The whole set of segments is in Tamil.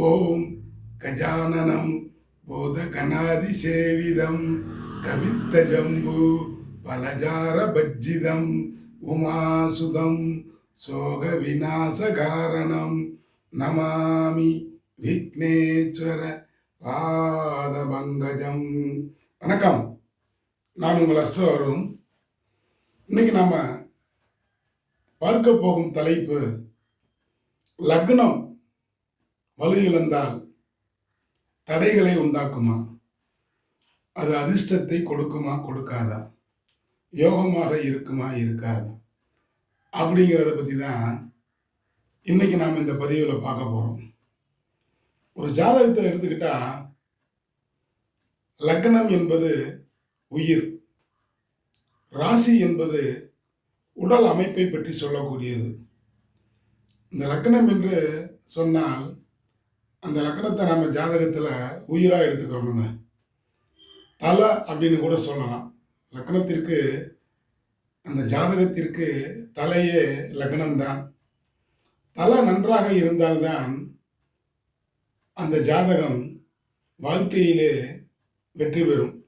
ஓம் கஜானனம் போதகணாதி சேவிதம் கவித்த ஜம்பு பலஜார பஜ்ஜிதம் உமாசுதம் சோக விநாசகாரணம் நமாமி விக்னேஸ்வர பாதபங்கஜம். வணக்கம். நான் உங்கள் அஸ்ட்ரோ அருண். இன்னைக்கு நம்ம பார்க்க போகும் தலைப்பு லக்னம். வலு இழந்தால் தடைகளை உண்டாக்குமா? அது அதிர்ஷ்டத்தை கொடுக்குமா கொடுக்காதா? யோகமாக இருக்குமா இருக்காதா? அப்படிங்கிறத பற்றி தான் இன்னைக்கு நாம் இந்த பதிவில் பார்க்க போகிறோம் ஒரு ஜாதகத்தை எடுத்துக்கிட்டா லக்னம் என்பது உயிர். ராசி என்பது உடல் அமைப்பை பற்றி சொல்லக்கூடியது. இந்த லக்னம் என்று சொன்னால் அந்த லக்னத்தை நம்ம ஜாதகத்தில் உயிராக எடுத்துக்கிறோமுங்க. தலை அப்படின்னு கூட சொல்லலாம். லக்னத்திற்கு அந்த ஜாதகத்திற்கு தலையே லக்னம்தான் தலை நன்றாக இருந்தால்தான் அந்த ஜாதகம் வாழ்க்கையிலே வெற்றி பெறும்.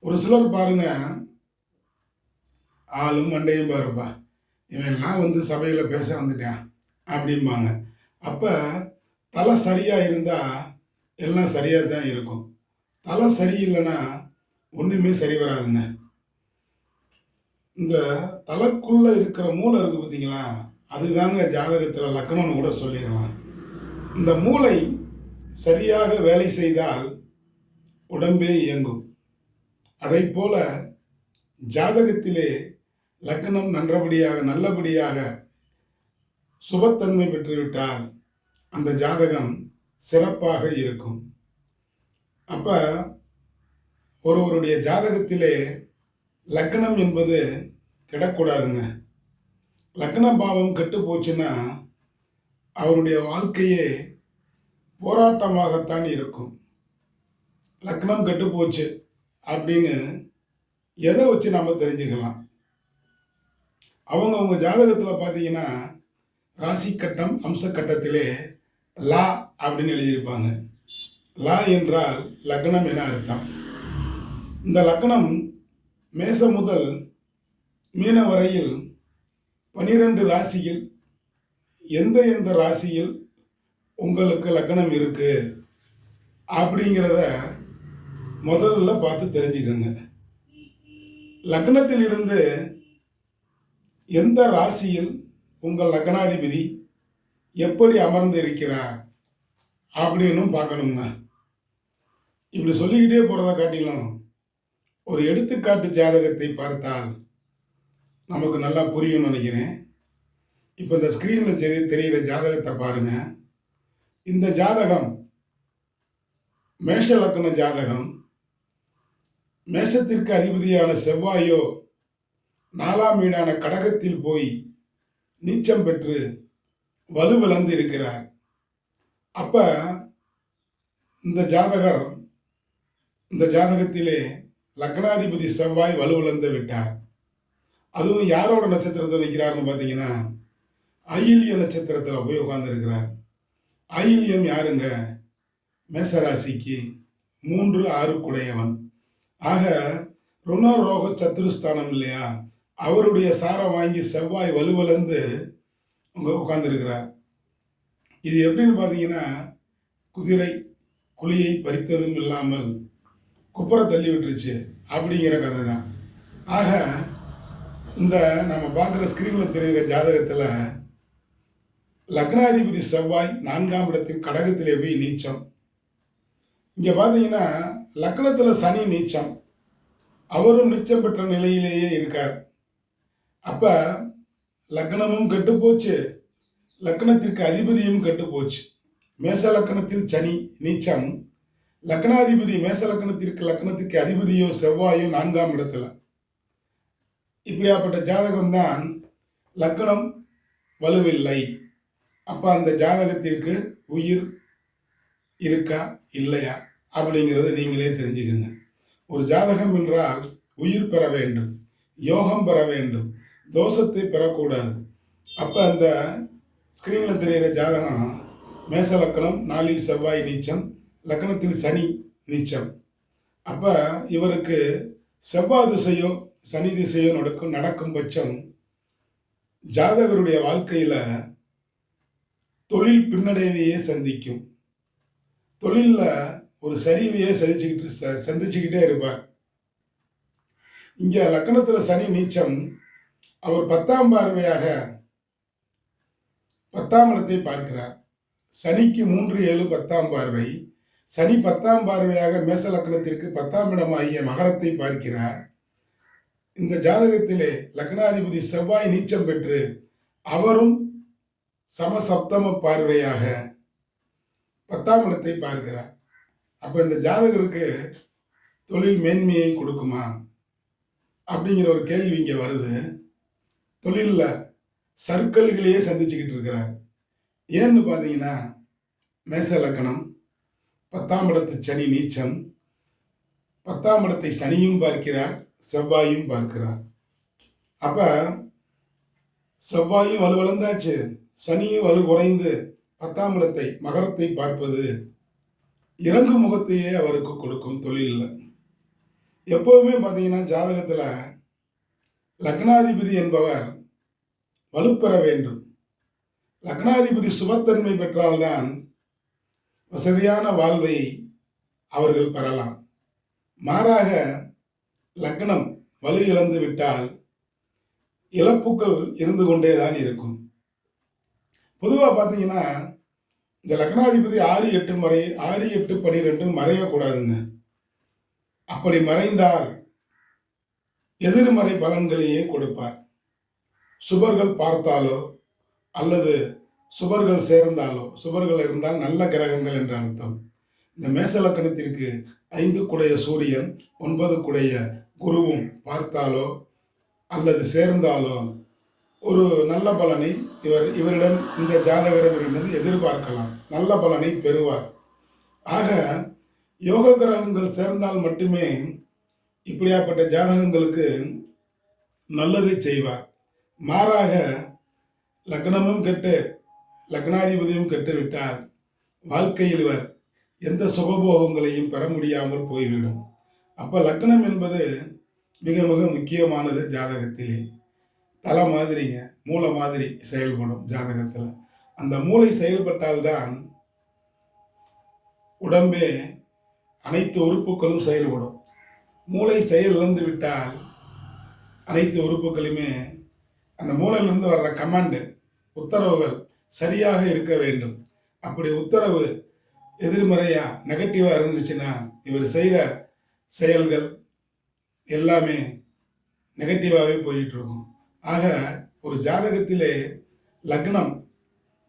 ஒரு சிலர் பாருங்க ஆளும் மண்டையும் பாருப்பா. இவன்லாம் வந்து சபையில் பேச வந்துட்டான் அப்படிம்பாங்க. அப்போ தலை சரியாக இருந்தால் எல்லாம் சரியாக தான் இருக்கும். தலை சரியில்லைன்னா ஒன்றுமே சரி வராதுங்க. இந்த தலைக்குள்ளே இருக்கிற மூளை இருக்குது பார்த்தீங்களா அதுதாங்க ஜாதகத்தில் லக்னம்னு கூட சொல்லிடலாம். இந்த மூளை சரியாக வேலை செய்தால் உடம்பே இயங்கும். அதை போல ஜாதகத்திலே லக்னம் நன்றபடியாக நல்லபடியாக சுபத்தன்மை பெற்றுவிட்டால் அந்த ஜாதகம் சிறப்பாக இருக்கும். அப்போ ஒருவருடைய ஜாதகத்திலே லக்னம் என்பது கிடக்கூடாதுங்க. லக்ன பாவம் கெட்டு போச்சுன்னா அவருடைய வாழ்க்கையே போராட்டமாகத்தான் இருக்கும். லக்னம் கெட்டு போச்சு அப்படின்னு எதை வச்சு நம்ம தெரிஞ்சுக்கலாம்? அவங்கவுங்க ஜாதகத்தில் பார்த்தீங்கன்னா ராசி கட்டம் அம்ச கட்டத்திலே லா அப்படின்னு எழுதியிருப்பாங்க. லா என்றால் லக்னம் என அர்த்தம். இந்த லக்னம் மேச முதல் மீன வரையில் பனிரெண்டு ராசியில் எந்த எந்த ராசியில் உங்களுக்கு லக்னம் இருக்குது அப்படிங்கிறத முதல்ல பார்த்து தெரிஞ்சுக்கோங்க. லக்னத்திலிருந்து எந்த ராசியில் உங்கள் லக்னாதிபதி எப்படி அமர்ந்து இருக்கிறார் அப்படின்னும் பார்க்கணுங்க. இப்படி சொல்லிக்கிட்டே போகிறத காட்டிலும் ஒரு எடுத்துக்காட்டு ஜாதகத்தை பார்த்தால் நமக்கு நல்லா புரியும்னு நினைக்கிறேன். இப்போ இந்த ஸ்க்ரீனில் தெரிய தெரிகிற ஜாதகத்தை பாருங்கள் இந்த ஜாதகம் மேஷ லக்ன ஜாதகம் மேஷத்திற்கு அதிபதியான செவ்வாயோ நாலாம் வீடான கடகத்தில் போய் நீச்சம் பெற்று வலுவிழந்து இருக்கிறார் அப்போ இந்த ஜாதகர் இந்த ஜாதகத்திலே லக்னாதிபதி செவ்வாய் வலுவிழந்து விட்டார். அதுவும் யாரோட நட்சத்திரத்தில் நிற்கிறாருன்னு பார்த்தீங்கன்னா அயில்ய நட்சத்திரத்தில் போய் உட்கார்ந்துருக்கிறார். அயில்யம் யாருங்க? மேசராசிக்கு மூன்று ஆறு குடையவன். ஆக ருணரோக சத்துருஸ்தானம் இல்லையா? அவருடைய சாரம் வாங்கி செவ்வாய் வலுவலந்து உட்கார்ந்துருக்கிறார். இது எப்படின்னு பார்த்தீங்கன்னா குதிரை குழியை பறித்ததும் இல்லாமல் குப்புற தள்ளி விட்டுருச்சு அப்படிங்கிற கதை தான் ஆக இந்த நம்ம பார்க்குற ஸ்க்ரீனில் தெரிகிற ஜாதகத்தில் லக்னாதிபதி செவ்வாய் நான்காம் இடத்தில் கடகத்திலே போய் நீச்சம். இங்கே பார்த்தீங்கன்னா லக்னத்தில் சனி நீச்சம். அவரும் நீச்சம் பெற்ற நிலையிலேயே இருக்கார். அப்போ லக்னமும் கெட்டு போச்சு லக்னத்திற்கு அதிபதியும் கெட்டு போச்சு மேச லக்னத்தில் சனி நீச்சம். லக்னாதிபதி மேச லக்னத்திற்கு லக்னத்துக்கு அதிபதியோ செவ்வாயோ நான்காம் இடத்துல. இப்படியாப்பட்ட ஜாதகம் தான் லக்னம் வலுவில்லை. அப்போ அந்த ஜாதகத்திற்கு உயிர் இருக்கா இல்லையா? அப்படிங்கிறத நீங்களே தெரிஞ்சுக்கங்க. ஒரு ஜாதகம் என்றால் உயிர் பெற வேண்டும் யோகம் பெற வேண்டும். தோஷத்தை பெறக்கூடாது. அப்போ அந்த ஸ்க்ரீனில் தெரிகிற ஜாதகம் மேச லக்கணம் நாளில் செவ்வாய் நீச்சம் லக்கணத்தில் சனி நீச்சம். அப்போ இவருக்கு செவ்வாய் திசையோ சனி திசையோ நடக்கும் நடக்கும் பட்சம் ஜாதகருடைய வாழ்க்கையில் தொழில் பின்னடைவையே சந்திக்கும். தொழிலில் ஒரு சரிவையே சந்திச்சுக்கிட்டு ச- சந்திச்சுக்கிட்டே இருப்பார். இங்கே லக்கணத்தில் சனி நீச்சம் அவர் பத்தாம் பார்வையாக பத்தாம் இடத்தை பார்க்கிறார். சனிக்கு மூன்று ஏழு பத்தாம் பார்வை. சனி பத்தாம் பார்வையாக மேச லக்னத்திற்கு பத்தாம் இடமாகிய மகரத்தை பார்க்கிறார். இந்த ஜாதகத்திலே லக்னாதிபதி செவ்வாய் நீச்சம் பெற்று அவரும் சமசப்தம பார்வையாக பத்தாம் இடத்தை பார்க்கிறார். அப்போ இந்த ஜாதகருக்கு தொழில் மேன்மையை கொடுக்குமா? அப்படிங்கிற ஒரு கேள்வி இங்கே வருது. தொழிலில் சர்க்கிள்களையே சந்திச்சுக்கிட்டு இருக்கிறார். ஏன்னு பார்த்தீங்கன்னா மேச லக்கணம் பத்தாம் இடத்து சனி நீச்சம் பத்தாம் இடத்தை சனியும் பார்க்கிறார் செவ்வாயும் பார்க்கிறார். அப்போ செவ்வாயும் வலுவளந்தாச்சு சனியும் வலு குறைந்து பத்தாம் இடத்தை மகரத்தை பார்ப்பது இறங்கு முகத்தையே அவருக்கு கொடுக்கும் தொழிலில். எப்போவுமே பார்த்தீங்கன்னா ஜாதகத்தில் லக்னாதிபதி என்பவர் வலுப்பெற வேண்டும். லக்னாதிபதி சுபத்தன்மை பெற்றால்தான் வசதியான வாழ்வை அவர்கள் பெறலாம். மாறாக லக்னம் வலு இழந்து விட்டால் இழப்புகள் இருந்து கொண்டே தான் இருக்கும். பொதுவாக பார்த்தீங்கன்னா இந்த லக்னாதிபதி ஆறு எட்டு மறை ஆறு எட்டு பனிரெண்டு மறையக்கூடாதுங்க. அப்படி மறைந்தால் எதிர்மறை பலன்களையே கொடுப்பார். சுபர்கள் பார்த்தாலோ அல்லது சுபர்கள் சேர்ந்தாலோ சுபர்கள் இருந்தால் நல்ல கிரகங்கள் என்ற அர்த்தம். இந்த மேசலக்கணத்திற்கு ஐந்து குடைய சூரியன் ஒன்பது குடைய குருவும் பார்த்தாலோ அல்லது சேர்ந்தாலோ ஒரு நல்ல பலனை இவர் இவரிடம் இந்த ஜாதகரிடமிருந்து எதிர்பார்க்கலாம். நல்ல பலனை பெறுவார். ஆக யோக கிரகங்கள் சேர்ந்தால் மட்டுமே இப்படியாப்பட்ட ஜாதகங்களுக்கு நல்லதை செய்வார். மாறாக லக்னமும் கெட்டு லக்னாதிபதியும் கெட்டுவிட்டால் வாழ்க்கையில் இவர் எந்த சுகபோகங்களையும் பெற முடியாமல் போய்விடும். அப்போ லக்னம் என்பது மிக மிக முக்கியமானது ஜாதகத்திலே. தலை மாதிரிங்க மூளை மாதிரி செயல்படும் ஜாதகத்தில். அந்த மூளை செயல்பட்டால்தான் உடம்பே அனைத்து உறுப்புகளும் செயல்படும். மூளை செயல் இழந்து விட்டால் அனைத்து உறுப்புகளுமே அந்த மூளையிலிருந்து வர்ற கமாண்டு உத்தரவுகள் சரியாக இருக்க வேண்டும். அப்படி உத்தரவு எதிர்மறையாக நெகட்டிவாக இருந்துச்சுன்னா இவர் செய்கிற செயல்கள் எல்லாமே நெகட்டிவாகவே போயிட்டுருக்கும். ஆக ஒரு ஜாதகத்திலே லக்னம்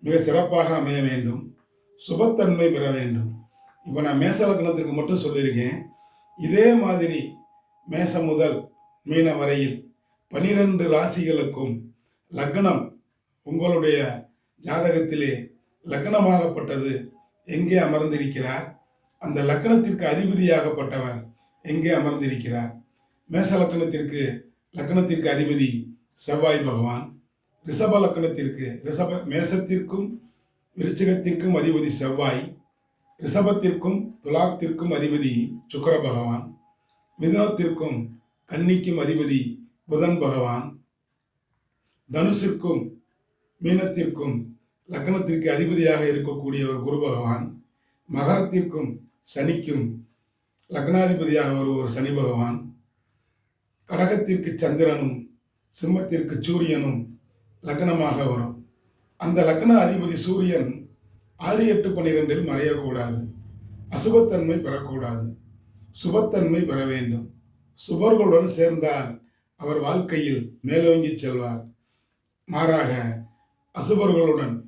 மிக சிறப்பாக அமைய வேண்டும். சுபத்தன்மை பெற வேண்டும். இப்போ நான் மேச லக்னத்துக்கு மட்டும் சொல்லியிருக்கேன். இதே மாதிரி மேசம் முதல் மீன வரையில் பனிரெண்டு ராசிகளுக்கும் லக்னம் உங்களுடைய ஜாதகத்திலே லக்னமாகப்பட்டது எங்கே அமர்ந்திருக்கிறார்? அந்த லக்னத்திற்கு அதிபதியாகப்பட்டவர் எங்கே அமர்ந்திருக்கிறார்? மேச லக்னத்திற்கு லக்னத்திற்கு அதிபதி செவ்வாய் பகவான் ரிஷப லக்னத்திற்கு ரிஷப மேசத்திற்கும் விருச்சகத்திற்கும் அதிபதி செவ்வாய் ரிஷபத்திற்கும் துலாத்திற்கும் அதிபதி சுக்கர பகவான் மிதுனத்திற்கும் கன்னிக்கும் அதிபதி புதன் பகவான் தனுஷிற்கும் மீனத்திற்கும் லக்னத்திற்கு அதிபதியாக இருக்கக்கூடிய ஒரு குரு பகவான் மகரத்திற்கும் சனிக்கும் லக்னாதிபதியாக வருவர் சனி பகவான் கடகத்திற்கு சந்திரனும் சிம்மத்திற்கு சூரியனும் லக்னமாக வரும். அந்த லக்ன அதிபதி சூரியன் ஆறு எட்டு பன்னிரெண்டில் மறையக்கூடாது. அசுபத்தன்மை பெறக்கூடாது. சுபத்தன்மை பெற வேண்டும். சுபர்களுடன் சேர்ந்தால் அவர் வாழ்க்கையில் மேலோங்கி செல்வார். மாறாக அசுபர்களுடன்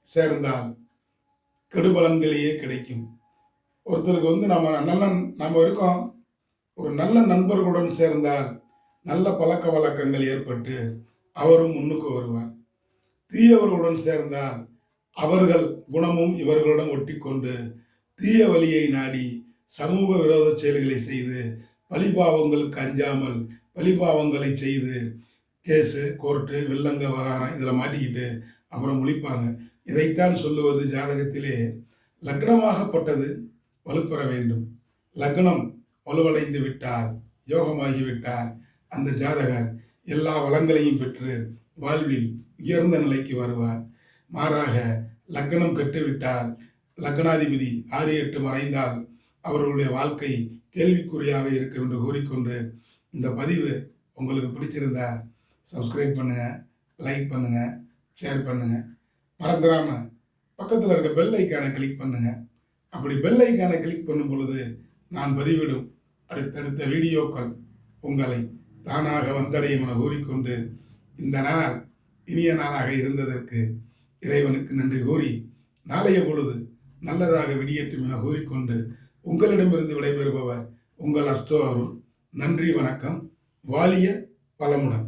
சேர்ந்தால் கெடுபலன்களையே கிடைக்கும். ஒருத்தருக்கு வந்து நம்ம நல்ல நம்ம இருக்கோம். ஒரு நல்ல நண்பர்களுடன் சேர்ந்தால் நல்ல பழக்க வழக்கங்கள் ஏற்பட்டு அவரும் முன்னுக்கு வருவார். தீயவர்களுடன் சேர்ந்தால் அவர்கள் குணமும் இவர்களுடன் ஒட்டி கொண்டு தீய வழியை நாடி சமூக விரோத செயல்களை செய்து பழிபாவங்களுக்கு அஞ்சாமல் பழிபாவங்களை செய்து கேஸு கோர்ட்டு வில்லங்க விவகாரம் இதில் மாட்டிக்கிட்டு அப்புறம் முழிப்பாங்க. இதைத்தான் சொல்லுவது ஜாதகத்திலே லக்னமாகப்பட்டது வலுப்பெற வேண்டும். லக்னம் வலுவடைந்து விட்டால் யோகமாகிவிட்டால் அந்த ஜாதகர் எல்லா வளங்களையும் பெற்று வாழ்வில் உயர்ந்த நிலைக்கு வருவார். மாறாக லக்னம் கெட்டுவிட்டால் லக்னாதிபதி ஆறு எட்டு மறைந்தால் அவர்களுடைய வாழ்க்கை கேள்விக்குறியாக இருக்கும் என்று கூறிக்கொண்டு இந்த பதிவு உங்களுக்கு பிடிச்சிருந்தா சப்ஸ்கிரைப் பண்ணுங்கள் லைக் பண்ணுங்கள் ஷேர் பண்ணுங்கள் மறந்துடாமல் பக்கத்தில் இருக்க பெல் ஐக்கானை கிளிக் பண்ணுங்கள் அப்படி பெல் ஐக்கானை கிளிக் பண்ணும் பொழுது நான் பதிவிடும் அடுத்தடுத்த வீடியோக்கள் உங்களை தானாக வந்தடையும் என கூறிக்கொண்டு இந்த நாள் இனிய நாளாக இருந்ததற்கு இறைவனுக்கு நன்றி கூறி நாளைய பொழுது நல்லதாக விடியட்டும் என கூறிக்கொண்டு உங்களிடமிருந்து விடைபெறுபவர் உங்கள் அஸ்தோ அருள். நன்றி வணக்கம். வாலிய பலமுடன்.